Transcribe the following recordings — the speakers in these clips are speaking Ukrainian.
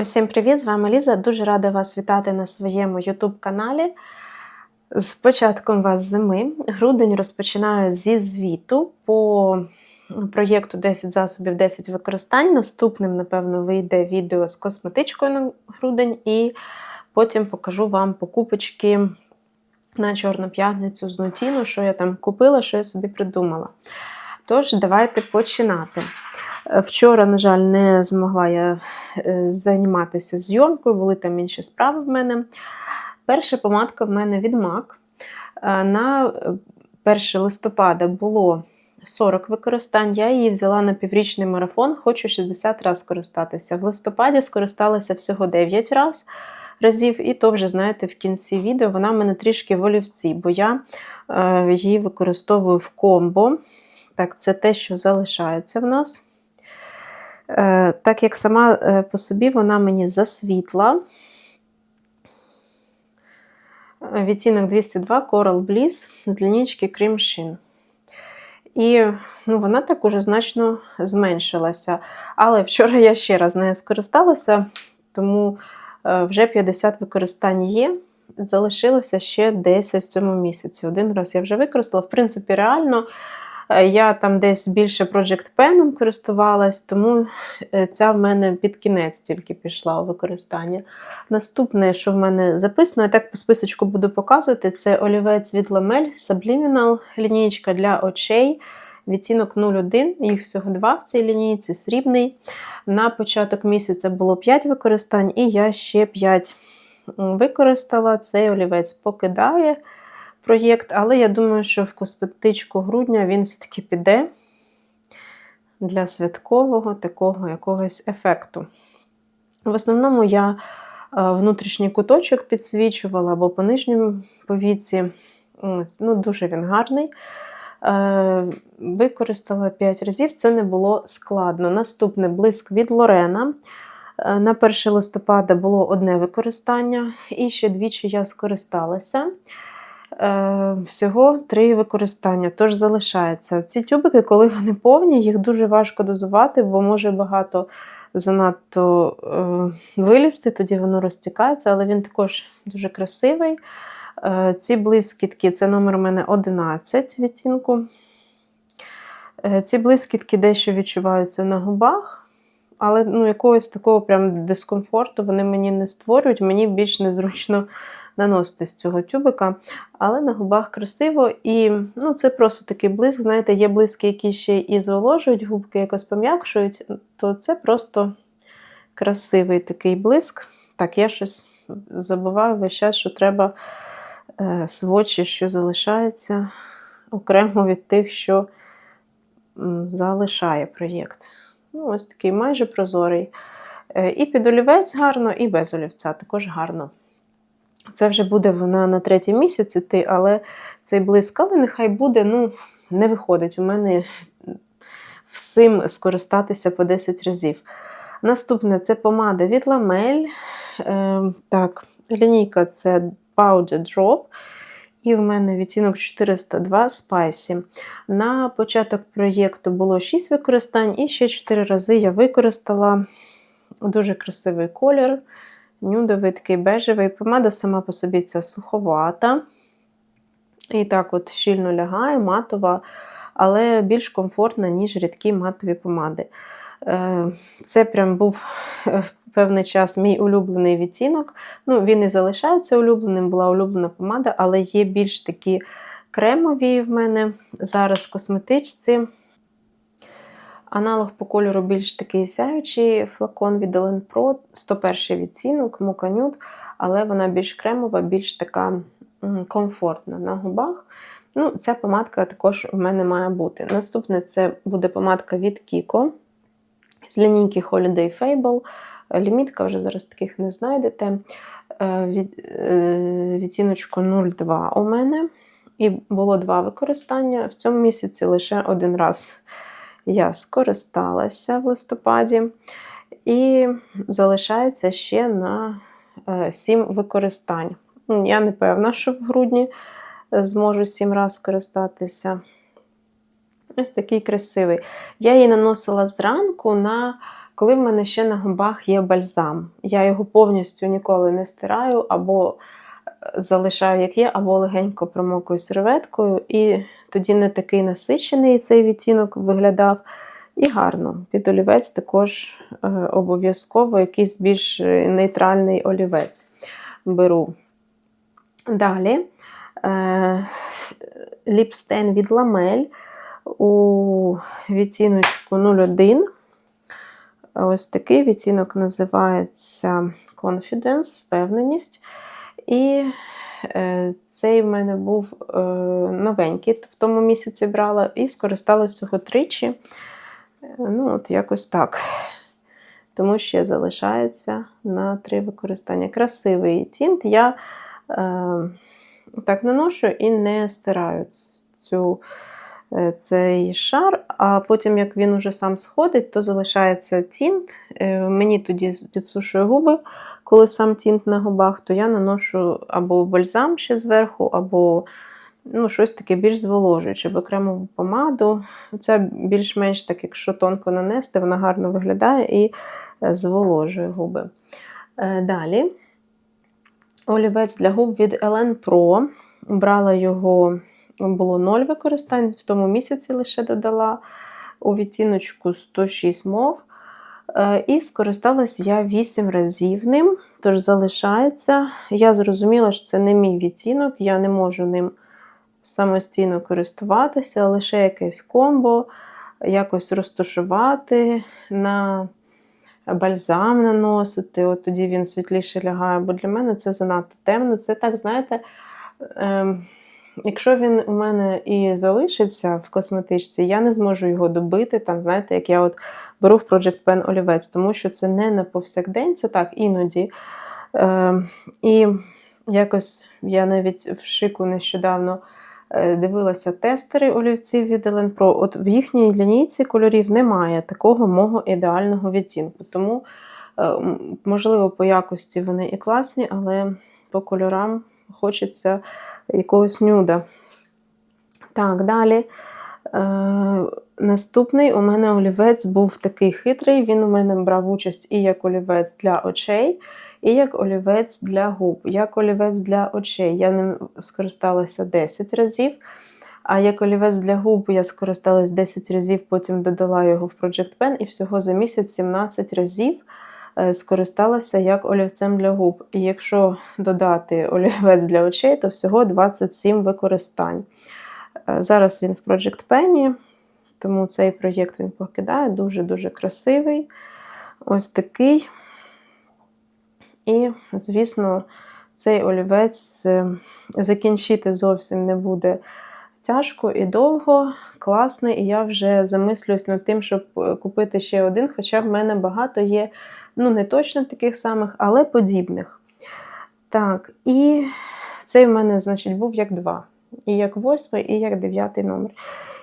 Усім привіт! З вами Ліза. Дуже рада вас вітати на своєму YouTube каналі. З початком вас зими. Грудень розпочинаю зі звіту по проєкту 10 засобів, 10 використань. Наступним, напевно, вийде відео з косметичкою на грудень, і потім покажу вам покупочки на Чорну п'ятницю з Нутіну, що я там купила, що я собі придумала. Тож, давайте починати. Вчора, на жаль, не змогла я е, займатися зйомкою, були там інші справи в мене. Перша помадка в мене від MAC. Е, на 1 листопада було 40 використань. Я її взяла на піврічний марафон, хочу 60 разів скористатися. В листопаді скористалася всього 9 разів. Разів, і то вже, знаєте, в кінці відео вона в мене трішки в олівці, бо я е, її використовую в комбо. Так, це те, що залишається в нас. Е, так як сама е, по собі вона мені засвітла. Е, відтінок 202 Coral Bliss з лінійки Cream Sheen. І ну, вона так уже значно зменшилася. Але вчора я ще раз нею скористалася, тому вже 50 використань є. Залишилося ще 10 в цьому місяці. Один раз я вже використала. В принципі, реально. Е, я там десь більше Project Pen користувалась, тому е, ця в мене під кінець тільки пішла у використання. Наступне, що в мене записано, я так по списочку буду показувати, це олівець від Ламель Subliminal, лінійка для очей. Відтінок 01, їх всього два в цій лінійці, срібний. На початок місяця було 5 використань, і я ще 5 використала. Цей олівець покидає проєкт, але я думаю, що в косметичку грудня він все-таки піде для святкового такого якогось ефекту. В основному я е, внутрішній куточок підсвічувала або по нижньому повіці. Ось, ну Дуже він гарний. Е, використала 5 разів, це не було складно. Наступне блиск від Лорена. Е, на 1 листопада було одне використання, і ще двічі я скористалася. Е, всього три використання, тож залишається. Ці тюбики, коли вони повні, їх дуже важко дозувати, бо може багато занадто е, вилізти, тоді воно розтікається, але він також дуже красивий. Е, ці блискітки це номер у мене 11 відтінку. Ці блискітки дещо відчуваються на губах, але ну, якогось такого прям дискомфорту вони мені не створюють, мені більш незручно наносити з цього тюбика, але на губах красиво. І ну, це просто такий блиск. Знаєте, є блиски, які ще і зволожують, губки якось пом'якшують, то це просто красивий такий блиск. Так, я щось забуваю весь час, що треба е, свочі, що залишається окремо від тих, що залишає проєкт. Ну, Ось такий майже прозорий. Е, і під олівець гарно, і без олівця також гарно. Це вже буде вона на третій місяць іти, але цей блиск, але нехай буде, ну, не виходить у мене всім скористатися по 10 разів. Наступне це помада від Ламель. Е, так, Лінійка це Powder Drop. І в мене відтінок 402 Spicy. На початок проєкту було 6 використань, і ще 4 рази я використала дуже красивий колір нюдовий такий бежевий. Помада сама по собі ця суховата. І так от щільно лягає, матова, але більш комфортна, ніж рідкі матові помади. Е, це прям був е, певний час мій улюблений відтінок. Ну, Він і залишається улюбленим, була улюблена помада, але є більш такі кремові в мене зараз в косметичці. Аналог по кольору більш такий сяючий флакон від Elen Pro, 101 відтінок, муканют, але вона більш кремова, більш така комфортна на губах. Ну, Ця помадка також в мене має бути. Наступне це буде помадка від Kiko з лінійки Holiday Fable. Лімітка вже зараз таких не знайдете. Е, від, е, Відтіночку 02 у мене. І було два використання. В цьому місяці лише один раз я скористалася в листопаді, і залишається ще на 7 е, використань. Я не певна, що в грудні зможу 7 разів скористатися. Ось такий красивий. Я її наносила зранку на коли в мене ще на губах є бальзам, я його повністю ніколи не стираю, або е, залишаю, як є, або легенько промокую серветкою, і тоді не такий насичений цей відтінок виглядав. І гарно. Під олівець також е, обов'язково якийсь більш е, нейтральний олівець беру. Далі е, ліпстен від ламель у відтіночку 01. Ось такий відтінок називається Confidence, впевненість. І цей в мене був е, новенький, в тому місяці брала, і скористалася цього тричі. Е, Ну, от якось так. Тому ще залишається на три використання. Красивий тінт. Я е, так наношу і не стираю цю, е, цей шар, а потім, як він уже сам сходить, то залишається тінт. Е, мені тоді підсушує губи, коли сам тінт на губах, то я наношу або бальзам ще зверху, або ну, щось таке більш зволожуюче, або кремову помаду. Це більш-менш так, якщо тонко нанести, вона гарно виглядає і е, зволожує губи. Е, Далі олівець для губ від Ellen Pro. Брала його, було 0 використань, в тому місяці лише додала у відтіночку 106 мов. Е, І скористалась я 8 разів ним, тож залишається. Я зрозуміла, що це не мій відтінок, я не можу ним самостійно користуватися, лише якесь комбо, якось розташувати, на бальзам наносити, от тоді він світліше лягає, бо для мене це занадто темно. Це так, знаєте, ем, якщо він у мене і залишиться в косметичці, я не зможу його добити, там, знаєте, як я от беру в Project Pen олівець, тому що це не на повсякдень, це так іноді. Ем, і якось я навіть в шику нещодавно е, дивилася тестери олівців від Ellen Pro. От в їхній лінійці кольорів немає такого мого ідеального відтінку. Тому, е, можливо, по якості вони і класні, але по кольорам хочеться якогось нюда. Так, далі. Е, наступний у мене олівець був такий хитрий. Він у мене брав участь і як олівець для очей, і як олівець для губ. Як олівець для очей я ним скористалася 10 разів. А як олівець для губ я скористалась 10 разів, потім додала його в Project Pen і всього за місяць 17 разів скористалася як олівцем для губ. І якщо додати олівець для очей, то всього 27 використань. Е, Зараз він в Project Pen, тому цей проєкт він покидає. Дуже-дуже красивий. Ось такий. І, звісно, цей олівець е, закінчити зовсім не буде тяжко і довго, класний. І я вже замислююсь над тим, щоб е, купити ще один, хоча в мене багато є, ну, не точно таких самих, але подібних. Так, і цей в мене, значить, був як два. І як восьмий, і як дев'ятий номер.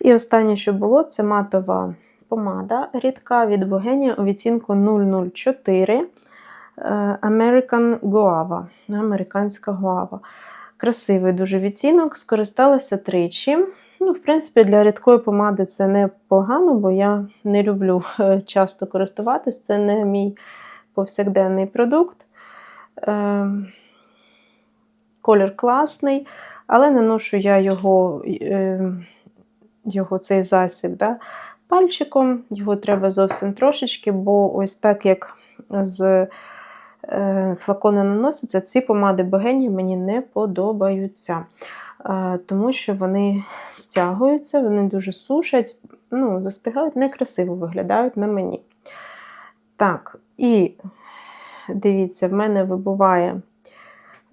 І останнє, що було, це матова помада рідка від Богенія у відтінку 004 е, American Guava. Американська гуава. Красивий дуже відтінок, скористалася тричі. Ну, В принципі, для рідкої помади це непогано, бо я не люблю е, часто користуватись, це не мій повсякденний продукт. Е, Колір класний, але наношу я його, е, його цей засіб да, пальчиком. Його треба зовсім трошечки, бо ось так як з флакона наноситься, ці помади богені мені не подобаються. Тому що вони стягуються, вони дуже сушать, ну, застигають, некрасиво виглядають на мені. Так, і дивіться, в мене вибуває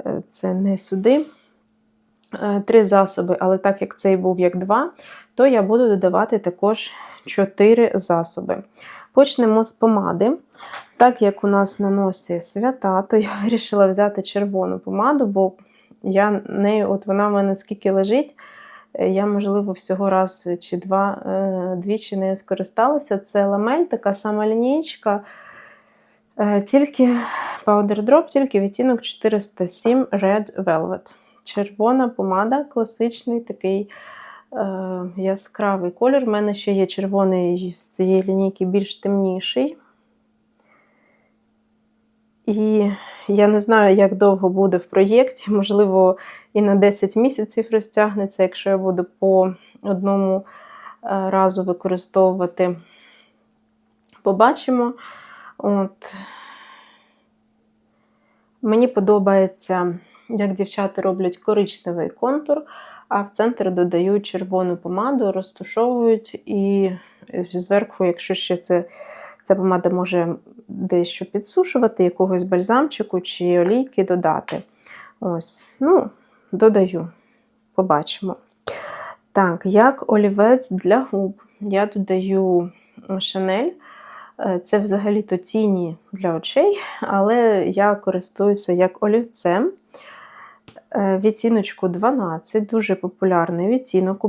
е, це не сюди. е, Три засоби, але так як цей був як два, то я буду додавати також чотири засоби. Почнемо з помади. Так як у нас на носі свята, то я вирішила взяти червону помаду, бо я нею, от вона в мене скільки лежить, е, я, можливо, всього раз чи два е, двічі нею скористалася. Це ламель, така сама лінійка, е, тільки Powder Drop, тільки відтінок 407 Red Velvet. Червона помада, класичний такий яскравий колір. У мене ще є червоний з цієї лінійки більш темніший. І я не знаю, як довго буде в проєкті, можливо, і на 10 місяців розтягнеться, якщо я буду по одному е, разу використовувати. Побачимо. От. Мені подобається, як дівчата роблять коричневий контур, а в центр додають червону помаду, розтушовують і зверху, якщо ще це, ця помада може дещо підсушувати, якогось бальзамчику чи олійки додати. Ось, ну, додаю, побачимо. Так, як олівець для губ. Я додаю Шанель. Е, Це взагалі-то тіні для очей, але я користуюся як олівцем. Е, Відтіночку 12, дуже популярний відтінок.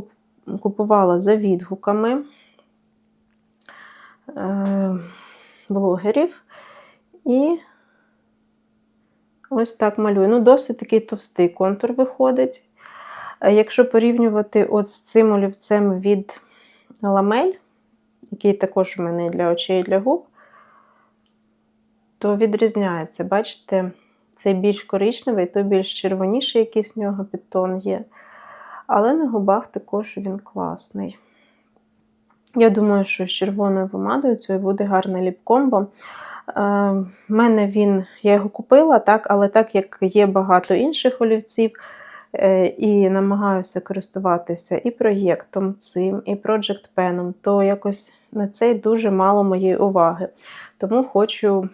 Купувала за відгуками блогерів. І ось так малюю. Ну, досить такий товстий контур виходить. Е, Якщо порівнювати от з цим олівцем від ламель, який також у мене для очей і для губ, то відрізняється. Бачите, цей більш коричневий, той більш червоніший якийсь в нього підтон є. Але на губах також він класний. Я думаю, що з червоною помадою це буде гарне ліп-комбо. Е, мене він, я його купила, так, але так як є багато інших олівців, е, і намагаюся користуватися і проєктом цим, і Project Pen, то якось на цей дуже мало моєї уваги. Тому хочу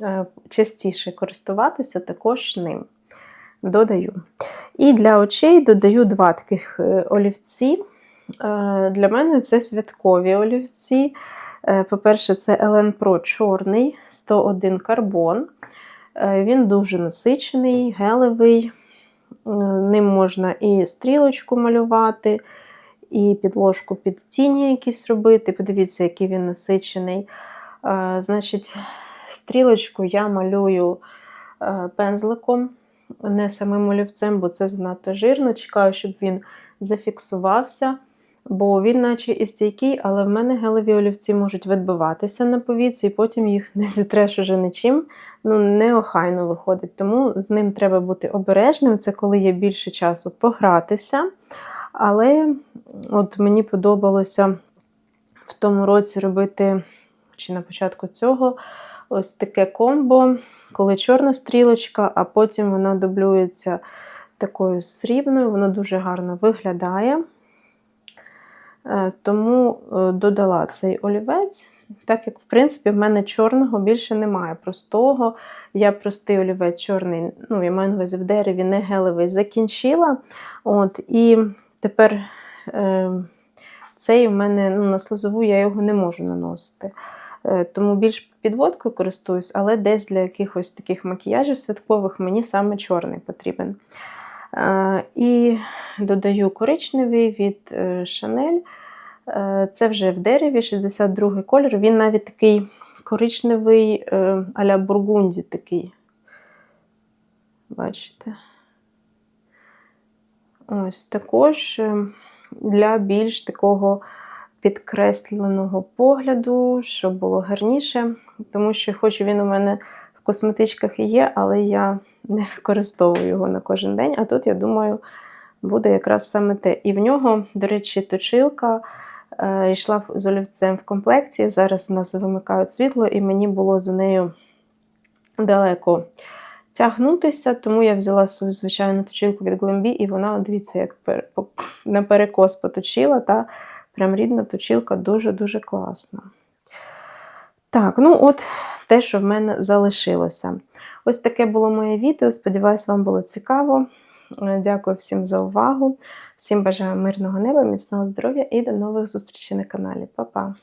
е, частіше користуватися також ним. Додаю. І для очей додаю два таких олівці. Е, Для мене це святкові олівці. Е, По-перше, це Elen Pro чорний 101 карбон. Е, Він дуже насичений, гелевий. Ним можна і стрілочку малювати, і підложку під тіні якісь робити. Подивіться, який він насичений. Значить, стрілочку я малюю пензликом, не самим олівцем, бо це занадто жирно. Чекаю, щоб він зафіксувався. Бо він, наче і стійкий, але в мене гелеві олівці можуть відбиватися на повіці, і потім їх не зітреш уже нічим. Ну, неохайно виходить. Тому з ним треба бути обережним. Це коли є більше часу погратися. Але от мені подобалося в тому році робити, чи на початку цього, ось таке комбо, коли чорна стрілочка, а потім вона дублюється такою срібною, воно дуже гарно виглядає. Е, Тому е, додала цей олівець, так як, в принципі, в мене чорного більше немає. Простого. Я простий олівець чорний, ну, я маю на увазі в дереві, не гелевий, закінчила. От, І тепер е, цей в мене ну, на слизову я його не можу наносити. Е, Тому більш підводкою користуюсь, але десь для якихось таких макіяжів святкових мені саме чорний потрібен. Е, І додаю коричневий від Chanel. Е, Це вже в дереві 62-й колір. Він навіть такий коричневий е, а-ля бургунді такий. Бачите? Ось також для більш такого підкресленого погляду, щоб було гарніше, тому що хоч він у мене в косметичках і є, але я не використовую його на кожен день. А тут, я думаю, буде якраз саме те. І в нього, до речі, точилка е, йшла з олівцем в комплекті. Зараз у нас вимикають світло, і мені було за нею далеко тягнутися, тому я взяла свою звичайну точилку від Глембі, і вона, дивіться, як пер- по- наперекос поточила, та прям рідна точилка дуже-дуже класна. Так, ну от те, що в мене залишилося. Ось таке було моє відео. Сподіваюсь, вам було цікаво. Е, Дякую всім за увагу. Всім бажаю мирного неба, міцного здоров'я і до нових зустрічей на каналі. Па-па!